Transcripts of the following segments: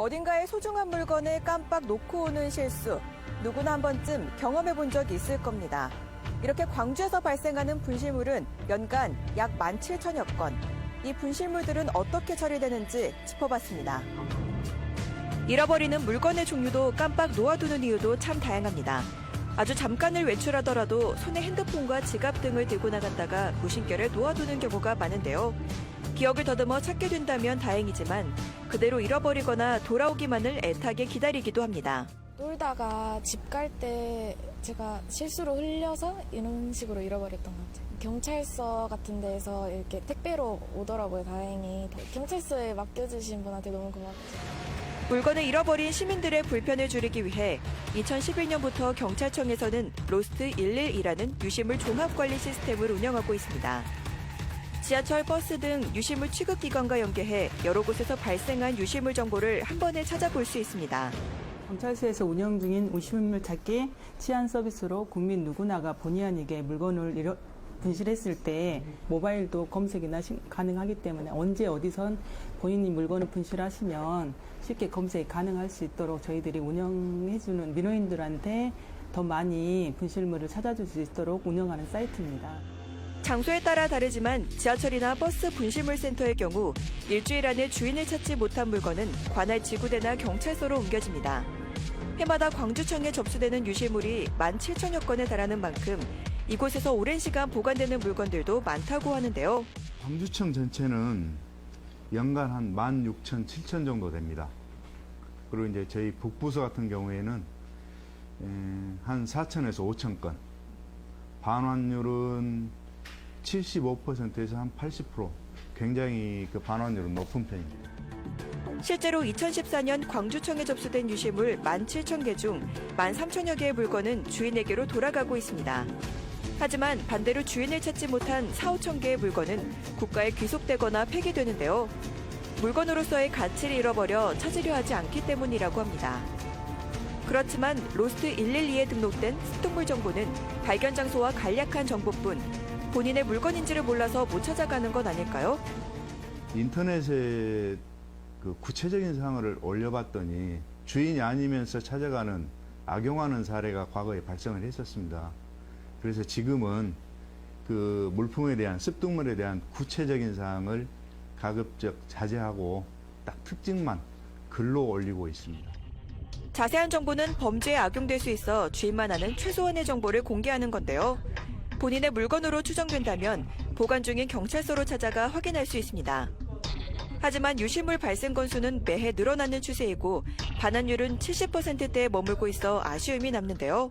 어딘가에 소중한 물건을 깜빡 놓고 오는 실수. 누구나 한 번쯤 경험해 본적 있을 겁니다. 이렇게 광주에서 발생하는 분실물은 연간 약 17,000여 건. 이 분실물들은 어떻게 처리되는지 짚어봤습니다. 잃어버리는 물건의 종류도 깜빡 놓아두는 이유도 참 다양합니다. 아주 잠깐을 외출하더라도 손에 핸드폰과 지갑 등을 들고 나갔다가 무심결에 놓아두는 경우가 많은데요. 기억을 더듬어 찾게 된다면 다행이지만 그대로 잃어버리거나 돌아오기만을 애타게 기다리기도 합니다. 놀다가 집 갈 때 제가 실수로 흘려서 이런 식으로 잃어버렸던 것 같아요. 경찰서 같은 데서 이렇게 택배로 오더라고요, 다행히. 경찰서에 맡겨주신 분한테 너무 고맙죠. 물건을 잃어버린 시민들의 불편을 줄이기 위해 2011년부터 경찰청에서는 로스트 112라는 유실물 종합관리 시스템을 운영하고 있습니다. 지하철, 버스 등 유실물 취급기관과 연계해 여러 곳에서 발생한 유실물 정보를 한 번에 찾아볼 수 있습니다. 경찰서에서 운영 중인 우시물물 찾기 치안 서비스로 국민 누구나가 본의 아니게 물건을 잃어, 분실했을 때 모바일도 검색이나 시- 가능하기 때문에 언제 어디선 본인이 물건을 분실하시면 쉽게 검색이 가능할 수 있도록 저희들이 운영해주는 민원인들한테 더 많이 분실물을 찾아줄 수 있도록 운영하는 사이트입니다. 장소에 따라 다르지만 지하철이나 버스 분실물 센터의 경우 일주일 안에 주인을 찾지 못한 물건은 관할 지구대나 경찰서로 옮겨집니다. 해마다 광주청에 접수되는 유실물이 17,000여 건에 달하는 만큼 이곳에서 오랜 시간 보관되는 물건들도 많다고 하는데요. 광주청 전체는 연간 한 16,000, 7,000 정도 됩니다. 그리고 이제 저희 북부서 같은 경우에는 에, 한 4,000에서 5,000 건. 반환율은 75%에서 한 80% 굉장히 그 반환율은 높은 편입니다. 실제로 2014년 광주청에 접수된 유실물 17,000개 중 13,000여 개의 물건은 주인에게로 돌아가고 있습니다. 하지만 반대로 주인을 찾지 못한 4, 5천 개의 물건은 국가에 귀속되거나 폐기되는데요. 물건으로서의 가치를 잃어버려 찾으려 하지 않기 때문이라고 합니다. 그렇지만 로스트 112에 등록된 습동물 정보는 발견 장소와 간략한 정보뿐 본인의 물건인지를 몰라서 못 찾아가는 건 아닐까요? 인터넷에 그 구체적인 사항을 올려봤더니 주인이 아니면서 찾아가는 악용하는 사례가 과거에 발생을 했었습니다. 그래서 지금은 그 물품에 대한 습득물에 대한 구체적인 사항을 가급적 자제하고 딱 특징만 글로 올리고 있습니다. 자세한 정보는 범죄에 악용될 수 있어 주인만 아는 최소한의 정보를 공개하는 건데요. 본인의 물건으로 추정된다면 보관 중인 경찰서로 찾아가 확인할 수 있습니다. 하지만 유실물 발생 건수는 매해 늘어나는 추세이고 반환율은 70%대에 머물고 있어 아쉬움이 남는데요.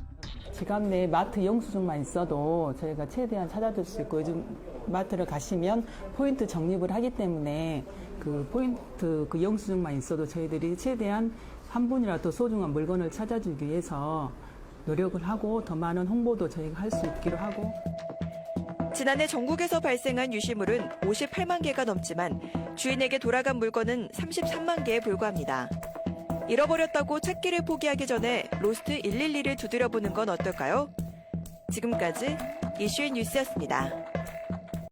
지갑 내 마트 영수증만 있어도 저희가 최대한 찾아줄 수 있고 요즘 마트를 가시면 포인트 적립을 하기 때문에 그 포인트 그 영수증만 있어도 저희들이 최대한 한 분이라도 소중한 물건을 찾아주기 위해서 노력을 하고 더 많은 홍보도 저희가 할 수 있기로 하고 지난해 전국에서 발생한 유실물은 58만 개가 넘지만 주인에게 돌아간 물건은 33만 개에 불과합니다. 잃어버렸다고 찾기를 포기하기 전에 로스트 112를 두드려보는 건 어떨까요? 지금까지 이슈인 뉴스였습니다.